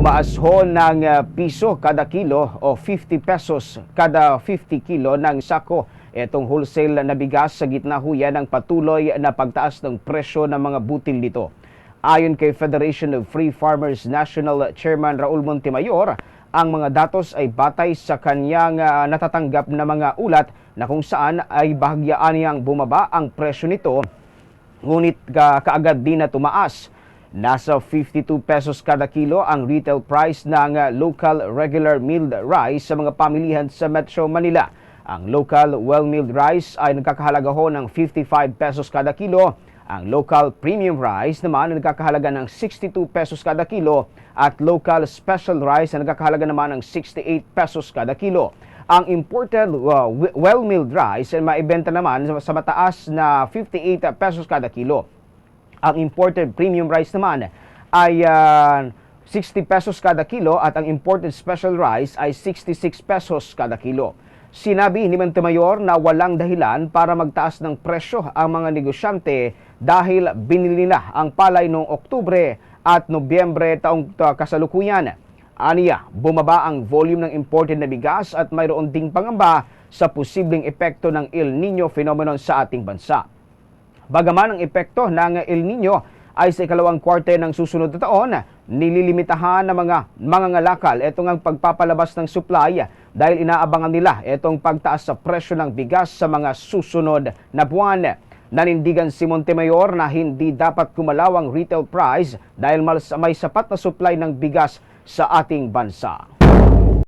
Tumaas ho ng ah, piso kada kilo o 50 pesos kada 50 kilo ng sako. Itong wholesale na bigas sa gitna ho yan ng patuloy na pagtaas ng presyo ng mga butil nito. Ayon kay Federation of Free Farmers National Chairman Raul Montemayor, ang mga datos ay batay sa kanyang ah, natatanggap na mga ulat na kung saan ay bahagyaan niyang bumaba ang presyo nito ngunit ka kaagad din na tumaas. Nasa 52 pesos kada kilo ang retail price ng uh, local regular milled rice sa mga pamilihan sa Metro Manila. Ang local well-milled rice ay nagkakahalaga ho ng 55 pesos kada kilo. Ang local premium rice naman ay nagkakahalaga ng 62 pesos kada kilo at local special rice ay nagkakahalaga naman ng 68 pesos kada kilo. Ang imported uh, well-milled rice ay maibenta naman sa mataas na 58 pesos kada kilo. Ang imported premium rice naman ay ah, 60 pesos kada kilo at ang imported special rice ay 66 pesos kada kilo. Sinabi ni Montemayor na walang dahilan para magtaas ng presyo ang mga negosyante dahil binili nila ang palay noong Oktubre at Nobyembre taong ta- kasalukuyan. Aniya, bumaba ang volume ng imported na bigas at mayroon ding pangamba sa posibleng epekto ng El Nino phenomenon sa ating bansa. Bagaman ang epekto ng El Nino ay sa ikalawang kwarte ng susunod na taon, nililimitahan ng mga mangangalakal itong ang pagpapalabas ng supply dahil inaabangan nila itong pagtaas sa presyo ng bigas sa mga susunod na buwan. Nanindigan si Montemayor na hindi dapat kumalaw ang retail price dahil may sapat na supply ng bigas sa ating bansa.